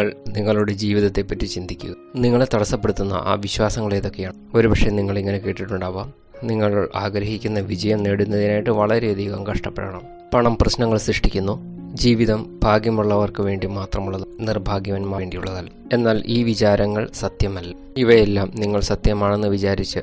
നിങ്ങൾ നിങ്ങളുടെ ജീവിതത്തെപ്പറ്റി ചിന്തിക്കുക നിങ്ങളെ തടസ്സപ്പെടുത്തുന്ന ആ വിശ്വാസങ്ങൾ ഏതൊക്കെയാണ്? ഒരുപക്ഷെ നിങ്ങൾ ഇങ്ങനെ കേട്ടിട്ടുണ്ടാവാം. നിങ്ങൾ ആഗ്രഹിക്കുന്ന വിജയം നേടുന്നതിനായിട്ട് വളരെയധികം കഷ്ടപ്പെടണം. പണം പ്രശ്നങ്ങൾ സൃഷ്ടിക്കുന്നു. ജീവിതം ഭാഗ്യമുള്ളവർക്ക് വേണ്ടി മാത്രമുള്ളത് നിർഭാഗ്യവന്മാർ വേണ്ടിയുള്ളതല്ല. എന്നാൽ ഈ വിചാരങ്ങൾ സത്യമല്ല. ഇവയെല്ലാം നിങ്ങൾ സത്യമാണെന്ന് വിചാരിച്ച്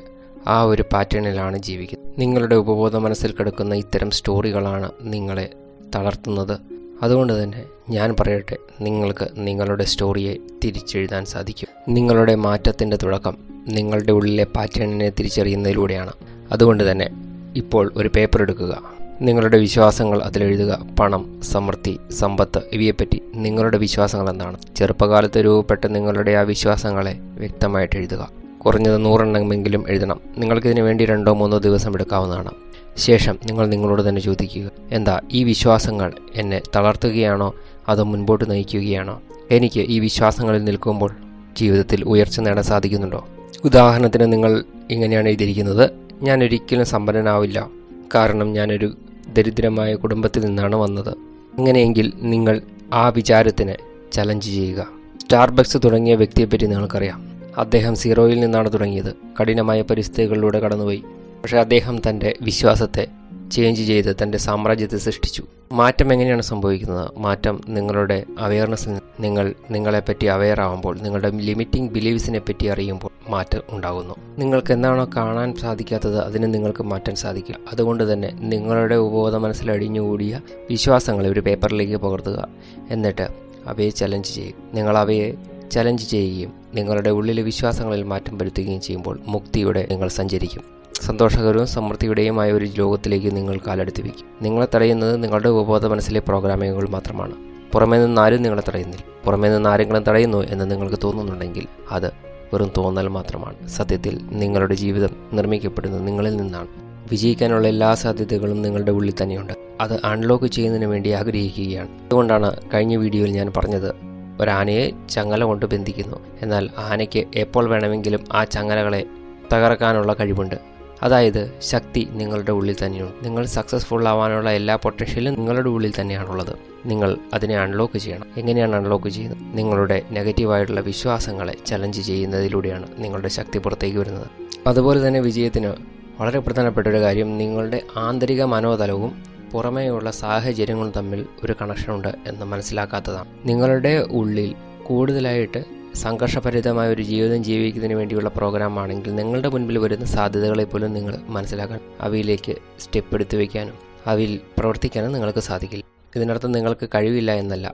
ആ ഒരു പാറ്റേണിലാണ് ജീവിക്കുന്നത്. നിങ്ങളുടെ ഉപബോധ മനസ്സിൽ കിടക്കുന്ന ഇത്തരം സ്റ്റോറികളാണ് നിങ്ങളെ തളർത്തുന്നത്. അതുകൊണ്ട് തന്നെ ഞാൻ പറയട്ടെ നിങ്ങൾക്ക് നിങ്ങളുടെ സ്റ്റോറിയെ തിരിച്ചെഴുതാൻ സാധിക്കും. നിങ്ങളുടെ മാറ്റത്തിന്റെ തുടക്കം നിങ്ങളുടെ ഉള്ളിലെ പാറ്റേണിനെ തിരിച്ചറിയുന്നതിലൂടെയാണ്. അതുകൊണ്ട് തന്നെ ഇപ്പോൾ ഒരു പേപ്പർ എടുക്കുക. നിങ്ങളുടെ വിശ്വാസങ്ങൾ അതിലെഴുതുക. പണം സമൃദ്ധി സമ്പത്ത് ഇവയെപ്പറ്റി നിങ്ങളുടെ വിശ്വാസങ്ങൾ എന്താണ് ചെറുപ്പകാലത്ത് രൂപപ്പെട്ട നിങ്ങളുടെ ആ വിശ്വാസങ്ങളെ വ്യക്തമായിട്ട് എഴുതുക. കുറഞ്ഞത് നൂറെണ്ണമെങ്കിലും എഴുതണം. നിങ്ങൾക്കിതിനു വേണ്ടി രണ്ടോ മൂന്നോ ദിവസം എടുക്കാവുന്നതാണ്. ശേഷം നിങ്ങൾ നിങ്ങളോട് തന്നെ ചോദിക്കുക എന്താ ഈ വിശ്വാസങ്ങൾ എന്നെ തളർത്തുകയാണോ? അതോ മുൻപോട്ട് നയിക്കുകയാണോ? എനിക്ക് ഈ വിശ്വാസങ്ങളിൽ നിൽക്കുമ്പോൾ ജീവിതത്തിൽ ഉയർച്ച നേടാൻ സാധിക്കുന്നുണ്ടോ? ഉദാഹരണത്തിന് നിങ്ങൾ ഇങ്ങനെയാണ് എഴുതിയിരിക്കുന്നത് ഞാൻ ഒരിക്കലും സമ്പന്നനാവില്ല. കാരണം ഞാനൊരു ദരിദ്രമായ കുടുംബത്തിൽ നിന്നാണ് വന്നത്. അങ്ങനെയെങ്കിൽ നിങ്ങൾ ആ വിചാരത്തിന് ചലഞ്ച് ചെയ്യുക. സ്റ്റാർബക്സ് തുടങ്ങിയ വ്യക്തിയെപ്പറ്റി നിങ്ങൾക്കറിയാം. അദ്ദേഹം സീറോയിൽ നിന്നാണ് തുടങ്ങിയത്. കഠിനമായ പരിസ്ഥിതികളിലൂടെ കടന്നുപോയി. പക്ഷേ അദ്ദേഹം തന്റെ വിശ്വാസത്തെ ചേഞ്ച് ചെയ്ത് തന്റെ സാമ്രാജ്യത്തെ സൃഷ്ടിച്ചു. മാറ്റം എങ്ങനെയാണ് സംഭവിക്കുന്നത്? മാറ്റം നിങ്ങളുടെ അവയർനെസ്സിൽ നിങ്ങൾ നിങ്ങളെപ്പറ്റി അവെയർ ആവുമ്പോൾ നിങ്ങളുടെ ലിമിറ്റിംഗ് ബിലീവ്സിനെ പറ്റി അറിയുമ്പോൾ മാറ്റം ഉണ്ടാകുന്നു. നിങ്ങൾക്ക് എന്താണോ കാണാൻ സാധിക്കാത്തത് അതിന് നിങ്ങൾക്ക് മാറ്റാൻ സാധിക്കില്ല അതുകൊണ്ട് തന്നെ നിങ്ങളുടെ ഉപബോധ മനസ്സിൽ അടിഞ്ഞുകൂടിയ വിശ്വാസങ്ങളെ ഒരു പേപ്പറിലേക്ക് പകർത്തുക. എന്നിട്ട് അവയെ ചലഞ്ച് ചെയ്യും. നിങ്ങൾ അവയെ ചലഞ്ച് ചെയ്യുകയും നിങ്ങളുടെ ഉള്ളിലെ വിശ്വാസങ്ങളിൽ മാറ്റം വരുത്തുകയും ചെയ്യുമ്പോൾ മുക്തിയുടെ നിങ്ങൾ സഞ്ചരിക്കും. സന്തോഷകരവും സമൃദ്ധിയുടെയുമായ ഒരു ലോകത്തിലേക്ക് നിങ്ങൾ കാലെടുത്ത് വയ്ക്കും നിങ്ങളെ തടയുന്നത് നിങ്ങളുടെ ഉപബോധ മനസ്സിലെ പ്രോഗ്രാമിങ്ങുകൾ മാത്രമാണ്. പുറമേ നിന്ന് ആരും നിങ്ങളെ തടയുന്നില്ല. പുറമേ നിന്ന് ആരെങ്കിലും തടയുന്നു എന്ന് നിങ്ങൾക്ക് തോന്നുന്നുണ്ടെങ്കിൽ അത് വെറും തോന്നൽ മാത്രമാണ്. സത്യത്തിൽ നിങ്ങളുടെ ജീവിതം നിർമ്മിക്കപ്പെടുന്നത് നിങ്ങളിൽ നിന്നാണ്. വിജയിക്കാനുള്ള എല്ലാ സാധ്യതകളും നിങ്ങളുടെ ഉള്ളിൽ തന്നെയുണ്ട്. അത് അൺലോക്ക് ചെയ്യുന്നതിന് വേണ്ടി ആഗ്രഹിക്കുകയാണ്. അതുകൊണ്ടാണ് കഴിഞ്ഞ വീഡിയോയിൽ ഞാൻ പറഞ്ഞത് ഒരാനയെ ചങ്ങല കൊണ്ട് ബന്ധിക്കുന്നു. എന്നാൽ ആനയ്ക്ക് എപ്പോൾ വേണമെങ്കിലും ആ ചങ്ങലകളെ തകർക്കാനുള്ള കഴിവുണ്ട്. അതായത് ശക്തി നിങ്ങളുടെ ഉള്ളിൽ തന്നെയുണ്ട്. നിങ്ങൾ സക്സസ്ഫുൾ ആവാനുള്ള എല്ലാ പൊട്ടൻഷ്യലും നിങ്ങളുടെ ഉള്ളിൽ തന്നെയാണുള്ളത്. നിങ്ങൾ അതിനെ അൺലോക്ക് ചെയ്യണം. എങ്ങനെയാണ് അൺലോക്ക് ചെയ്യുന്നത്? നിങ്ങളുടെ നെഗറ്റീവായിട്ടുള്ള വിശ്വാസങ്ങളെ ചലഞ്ച് ചെയ്യുന്നതിലൂടെയാണ് നിങ്ങളുടെ ശക്തി പുറത്തേക്ക് വരുന്നത്. അതുപോലെ തന്നെ വിജയത്തിന് വളരെ പ്രധാനപ്പെട്ട ഒരു കാര്യം നിങ്ങളുടെ ആന്തരിക മനോതലവും പുറമേയുള്ള സാഹചര്യങ്ങളും തമ്മിൽ ഒരു കണക്ഷനുണ്ട് എന്ന് മനസ്സിലാക്കാത്തതാണ്. നിങ്ങളുടെ ഉള്ളിൽ കൂടുതലായിട്ട് സംഘർഷഭരിതമായ ഒരു ജീവിതം ജീവിക്കുന്നതിന് വേണ്ടിയുള്ള പ്രോഗ്രാം ആണെങ്കിൽ നിങ്ങളുടെ മുൻപിൽ വരുന്ന സാധ്യതകളെ പോലും നിങ്ങൾ മനസ്സിലാക്കാൻ അവയിലേക്ക് സ്റ്റെപ്പ് എടുത്തു വയ്ക്കാനും അവയിൽ പ്രവർത്തിക്കാനും നിങ്ങൾക്ക് സാധിക്കില്ല. ഇതിനർത്ഥം നിങ്ങൾക്ക് കഴിവില്ല എന്നല്ല.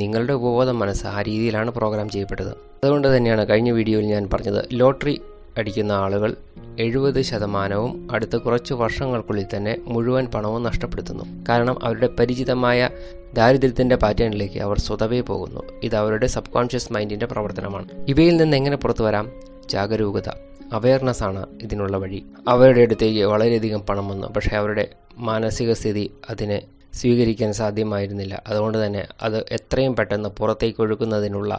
നിങ്ങളുടെ ഉപബോധ മനസ്സ് ആ രീതിയിലാണ് പ്രോഗ്രാം ചെയ്യപ്പെട്ടത്. അതുകൊണ്ട് തന്നെയാണ് കഴിഞ്ഞ വീഡിയോയിൽ ഞാൻ പറഞ്ഞത് ലോട്ടറി അടിക്കുന്ന ആളുകൾ എഴുപത് ശതമാനവും അടുത്ത കുറച്ച് വർഷങ്ങൾക്കുള്ളിൽ തന്നെ മുഴുവൻ പണവും നഷ്ടപ്പെടുത്തുന്നു. കാരണം അവരുടെ പരിചിതമായ ദാരിദ്ര്യത്തിന്റെ പാറ്റേണിലേക്ക് അവർ സ്വതവേ പോകുന്നു. ഇത് അവരുടെ സബ് കോൺഷ്യസ് മൈൻഡിന്റെ പ്രവർത്തനമാണ്. ഇവയിൽ നിന്ന് എങ്ങനെ പുറത്തു വരാം? ജാഗരൂകത അവയർനെസ് ആണ് ഇതിനുള്ള വഴി. അവരുടെ അടുത്തേക്ക് വളരെയധികം പണം വന്നു. പക്ഷേ അവരുടെ മാനസിക സ്ഥിതി അതിനെ സ്വീകരിക്കാൻ സാധ്യമായിരുന്നില്ല. അതുകൊണ്ട് തന്നെ അത് എത്രയും പെട്ടെന്ന് പുറത്തേക്ക് ഒഴുക്കുന്നതിനുള്ള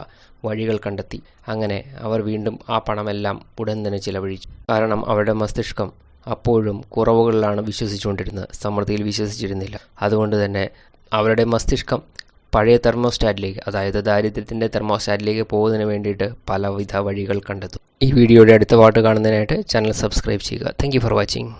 വഴികൾ കണ്ടെത്തി. അങ്ങനെ അവർ വീണ്ടും ആ പണമെല്ലാം ഉടൻ തന്നെ ചിലവഴിച്ചു. കാരണം അവരുടെ മസ്തിഷ്കം അപ്പോഴും കുറവുകളിലാണ് വിശ്വസിച്ചുകൊണ്ടിരുന്നത്. സമൃദ്ധിയിൽ വിശ്വസിച്ചിരുന്നില്ല. അതുകൊണ്ട് തന്നെ അവരുടെ മസ്തിഷ്കം പഴയ തെർമോസ്റ്റാറ്റിലേക്ക് അതായത് ദാരിദ്ര്യത്തിന്റെ തെർമോസ്റ്റാറ്റിലേക്ക് പോകുന്നതിന് വേണ്ടിയിട്ട് പലവിധ വഴികൾ കണ്ടെത്തും. ഈ വീഡിയോയുടെ അടുത്ത പാട്ട് കാണുന്നതിനായിട്ട് ചാനൽ സബ്സ്ക്രൈബ് ചെയ്യുക. Thank for watching